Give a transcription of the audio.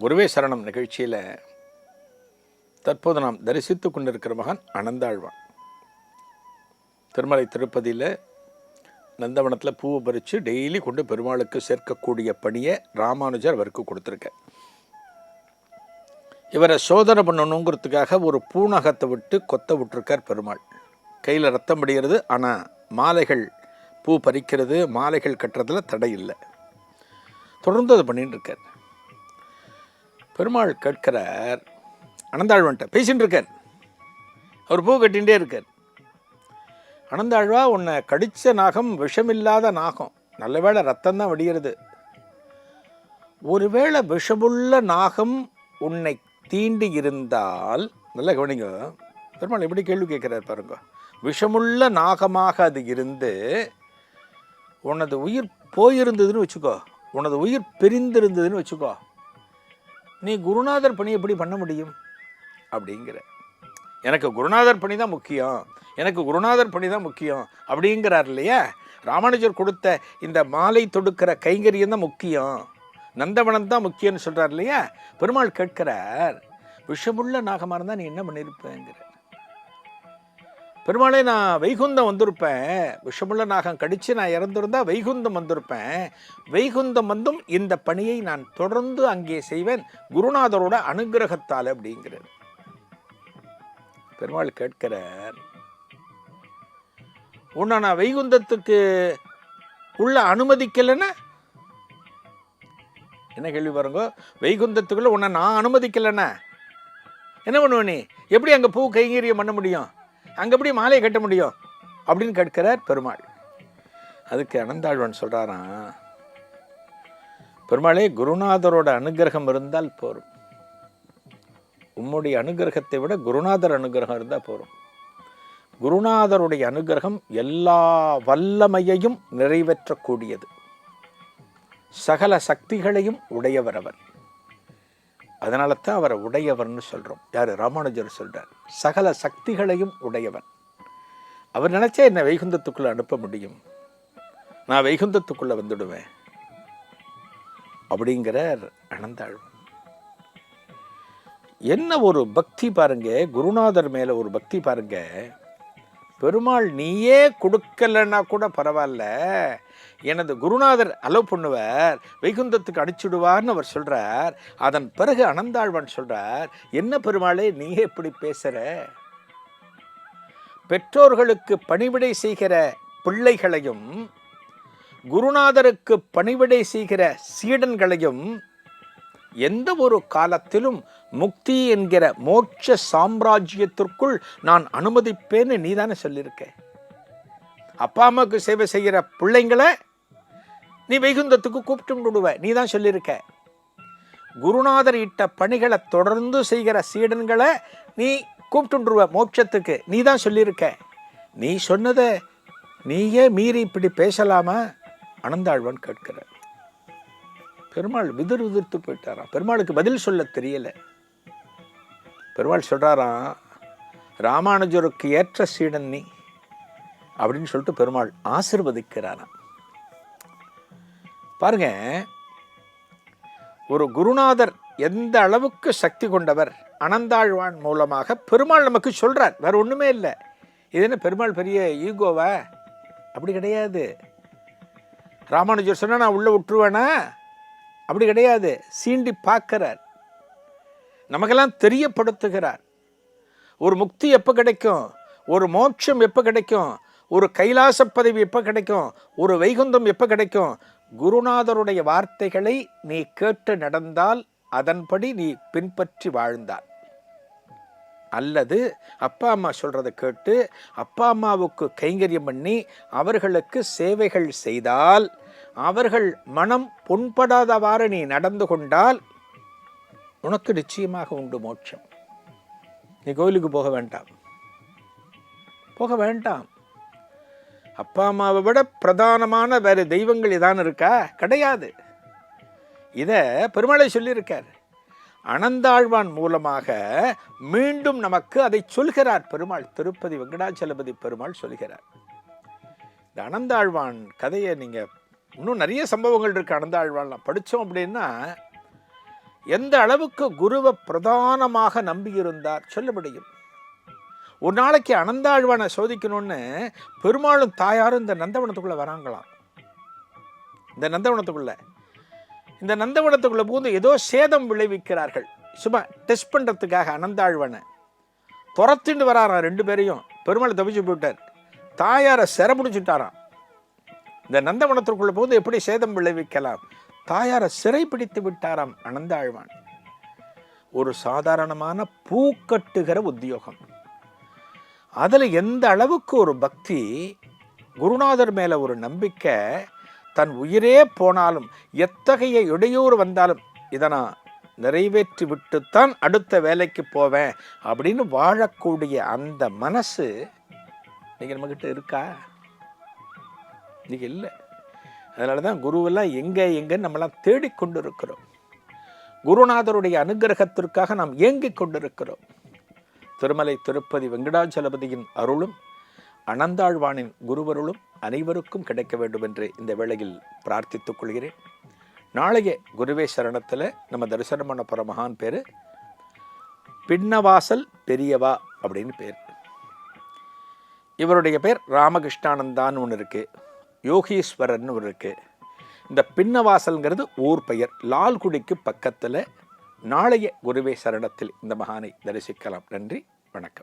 குருவே சரணம் நிகழ்ச்சியில் தற்போது நாம் தரிசித்து கொண்டிருக்கிற மகன் அனந்தாழ்வான். திருமலை திருப்பதியில் நந்தவனத்தில் பூவை பறித்து டெய்லி கொண்டு பெருமாளுக்கு சேர்க்கக்கூடிய பணியை ராமானுஜர் அவருக்கு கொடுத்துருக்க இவரை சோதனை பண்ணணுங்கிறதுக்காக ஒரு பூநகத்தை விட்டு கொத்த விட்டுருக்கார் பெருமாள். கையில் ரத்தம் படுகிறது ஆனால் மாலைகள் பூ பறிக்கிறது மாலைகள் கட்டுறதுல தடை இல்லை. தொடர்ந்து அதை பண்ணிட்டு இருக்கார். பெருமாள் கேட்கிறார் அனந்தாழ்வன்ட்ட பேசிகிட்டு இருக்கார் அவர் பூ கட்டிகிட்டே இருக்கார். அனந்தாழ்வா உன்னை கடித்த நாகம் விஷமில்லாத நாகம். நல்ல வேளை ரத்தம் தான் வடிகிறது. ஒருவேளை விஷமுள்ள நாகம் உன்னை தீண்டி இருந்தால் நல்லா கவனிங்க. பெருமாள் எப்படி கேள்வி கேட்குறாரு பாருங்க. விஷமுள்ள நாகமாக அது இருந்து உனது உயிர் போயிருந்ததுன்னு வச்சுக்கோ. உனது உயிர் பிரிந்திருந்ததுன்னு வச்சுக்கோ. நீ குருநாதர் பணி எப்படி பண்ண முடியும்? அப்படிங்கிற. எனக்கு குருநாதர் பணி தான் முக்கியம். எனக்கு குருநாதர் பணி தான் முக்கியம். அப்படிங்கிறார் இல்லையா? ராமானுஜர் கொடுத்த இந்த மாலை தொடுக்கிற கைங்கரியம் தான் முக்கியம். நந்தவனம் தான் முக்கியம்னு சொல்கிறார் இல்லையா? பெருமாள் கேட்கிறார் விஷமுள்ள நாகமாக இருந்தால் நீ என்ன பண்ணியிருப்பேங்கிற பெருமாளே நான் வைகுந்தம் வந்திருப்பேன். விஷமுள்ள நாகம் கடித்து நான் இறந்திருந்தா வைகுந்தம் வந்திருப்பேன். வைகுந்தம் வந்தும் இந்த பணியை நான் தொடர்ந்து அங்கே செய்வேன். குருநாதரோட அனுகிரகத்தால் அப்படிங்கிற பெருமாள் கேட்கிறார் உன்னை நான் வைகுந்தத்துக்கு உள்ள அனுமதிக்கலைன்னா? என்ன கேள்வி பாருங்க வைகுந்தத்துக்குள்ளே உன்னை நான் அனுமதிக்கலைன்னா? என்ன பண்ணுவ நீ? எப்படி அங்கே பூ கைங்கரியம் பண்ண முடியும்? அங்கே எப்படி மாலையை கட்ட முடியும்? அப்படின்னு கேட்கிறார் பெருமாள். அதுக்கு அனந்தாழ்வன் சொல்கிறாராம் பெருமாளே குருநாதரோட அனுகிரகம் இருந்தால் போரும். உம்முடைய அனுகிரகத்தை விட குருநாதர் அனுகிரகம் இருந்தால் போரும். குருநாதருடைய அனுகிரகம் எல்லா வல்லமையையும் நிறைவேற்றக்கூடியது. சகல சக்திகளையும் உடையவர் அவர். அதனால தான் அவரை உடையவர்னு சொல்கிறோம் யார்? ராமானுஜர் சொல்கிறார் சகல சக்திகளையும் உடையவன். அவர் நினச்சா என்னை வைகுந்தத்துக்குள்ளே அனுப்ப முடியும். நான் வைகுந்தத்துக்குள்ளே வந்துடுவேன். அப்படிங்கிறார் அனந்தாழ்வன் என்ன ஒரு பக்தி பாருங்க குருநாதர் மேலே ஒரு பக்தி பாருங்க பெருமாள் நீயே கொடுக்கலன்னா கூட பரவாயில்ல. எனது குருநாதர் அலோவ் பண்ணுவார் வைகுந்தத்துக்கு அடிச்சுடுவார்னு அவர் சொல்கிறார் அதன் பிறகு அனந்தாழ்வன் சொல்கிறார் என்ன பெருமாளே நீயே இப்படி பேசுகிற பெற்றோர்களுக்கு பணிவிடை செய்கிற பிள்ளைகளையும் குருநாதருக்கு பணிவிடை செய்கிற சீடன்களையும் எந்த ஒரு காலத்திலும் முக்தி என்கிற மோட்ச சாம்ராஜ்யத்திற்குள் நான் அனுமதிப்பேன்னு நீ தானே சொல்லியிருக்க. அப்பா அம்மாவுக்கு சேவை செய்கிற பிள்ளைங்களை நீ வைகுந்தத்துக்கு கூப்பிட்டு விடுவ. நீ தான் சொல்லியிருக்க. குருநாதர் இட்ட பணிகளை தொடர்ந்து செய்கிற சீடன்களை நீ கூப்பிட்டுருவ மோட்சத்துக்கு. நீ தான் சொல்லியிருக்க. நீ சொன்னதை நீயே மீறி இப்படி பேசலாமா? அனந்தாழ்வன் கேட்கிறார். பெருமாள் விதிர் விதிர்த்து போயிட்டாராம். பெருமாளுக்கு பதில் சொல்ல தெரியலை. பெருமாள் சொல்கிறாராம் ராமானுஜருக்கு ஏற்ற சீடன் நீ அப்படின்னு சொல்லிட்டு பெருமாள் ஆசிர்வதிக்கிறாராம். பாருங்க ஒரு குருநாதர் எந்த அளவுக்கு சக்தி கொண்டவர் அனந்தாழ்வான் மூலமாக பெருமாள் நமக்கு சொல்கிறார் வேறு ஒன்றுமே இல்லை. இது என்ன பெருமாள் பெரிய ஈகோவா? அப்படி கிடையாது. ராமானுஜர் சொன்னால் நான் உள்ளே விட்டுருவேனா? அப்படி கிடையாது. சீண்டி பார்க்கிறார். நமக்கெல்லாம் தெரியப்படுத்துகிறார். ஒரு முக்தி எப்போ கிடைக்கும்? ஒரு மோட்சம் எப்போ கிடைக்கும்? ஒரு கைலாச பதவி எப்போ கிடைக்கும்? ஒரு வைகுந்தம் எப்போ கிடைக்கும்? குருநாதருடைய வார்த்தைகளை நீ கேட்டு நடந்தால் அதன்படி நீ பின்பற்றி வாழ்ந்தால் அல்லது அப்பா அம்மா சொல்கிறத கேட்டு அப்பா அம்மாவுக்கு கைங்கரியம் பண்ணி அவர்களுக்கு சேவைகள் செய்தால் அவர்கள் மனம் புண்படாதவாறு நீ நடந்து கொண்டால் உனக்கு நிச்சயமாக உண்டு மோட்சம். நீ கோயிலுக்கு போக வேண்டாம். போக வேண்டாம். அப்பா அம்மாவை விட பிரதானமான வேறு தெய்வங்கள் இதான் இருக்கா? கிடையாது. இதை பெருமாளை சொல்லியிருக்கார். அனந்தாழ்வான் மூலமாக மீண்டும் நமக்கு அதை சொல்கிறார் பெருமாள். திருப்பதி வெங்கடாச்சலபதி பெருமாள் சொல்கிறார். இந்த அனந்தாழ்வான் கதையை நீங்கள் இன்னும் நிறைய சம்பவங்கள் இருக்குது அனந்தாழ்வான்லாம் படித்தோம் அப்படின்னா எந்த அளவுக்கு குருவை பிரதானமாக நம்பியிருந்தார் சொல்ல முடியும். ஒரு நாளைக்கு அனந்தாழ்வானை சோதிக்கணும்னு பெருமாளும் தாயாரும் இந்த நந்தவனத்துக்குள்ளே வராங்களாம். இந்த நந்தவனத்துக்குள்ள. இந்த நந்தவனத்துக்குள்ள பூந்து ஏதோ சேதம் விளைவிக்கிறார்கள். சும்மா டெஸ்ட் பண்ணுறதுக்காக அனந்தாழ்வனை துரத்திட்டு வராராம் ரெண்டு பேரையும். பெருமாள் தவிச்சு போயிட்டார். தாயாரை சிறப்பிடிச்சுட்டாரான் இந்த நந்தவனத்திற்குள்ள போது எப்படி சேதம் விளைவிக்கலாம்? தாயாரை சிறை பிடித்து விட்டாராம் அனந்தாழ்வான். ஒரு சாதாரணமான பூக்கட்டுகிற உத்தியோகம். அதில் எந்த அளவுக்கு ஒரு பக்தி குருநாதர் மேலே ஒரு நம்பிக்கை தன் உயிரே போனாலும் எத்தகைய இடையூறு வந்தாலும் இதை நான் நிறைவேற்றி விட்டுத்தான் அடுத்த வேலைக்கு போவேன் அப்படின்னு வாழக்கூடிய அந்த மனசு நீங்கள் நம்மக்கிட்ட இருக்கா? இன்றைக்கி இல்லை. அதனால தான் குருவெல்லாம் எங்கே எங்கேன்னு நம்மளாம் தேடிக்கொண்டு இருக்கிறோம் குருநாதருடைய அனுகிரகத்திற்காக நாம் ஏங்கிக் கொண்டிருக்கிறோம். திருமலை திருப்பதி வெங்கடாச்சலபதியின் அருளும் அனந்தாழ்வானின் குருவருளும் அனைவருக்கும் கிடைக்க வேண்டும் என்று இந்த வேளையில் பிரார்த்தித்துக் கொள்கிறேன். நாளைய குருவே சரணத்தில் நம்ம தரிசனம் பண்ண போகிற மகான் பேர் பின்னவாசல் பெரியவா அப்படின்னு பேர். இவருடைய பேர் ராமகிருஷ்ணானந்தான்னு ஒன்று இருக்குது யோகீஸ்வரர்னு ஒரு இருக்குது இந்த பின்னவாசல்ங்கிறது ஊர் பெயர். லால்குடிக்கு பக்கத்தில் நாளைய குருவே சரணத்தில் இந்த மகானை தரிசிக்கலாம். நன்றி வணக்கம்.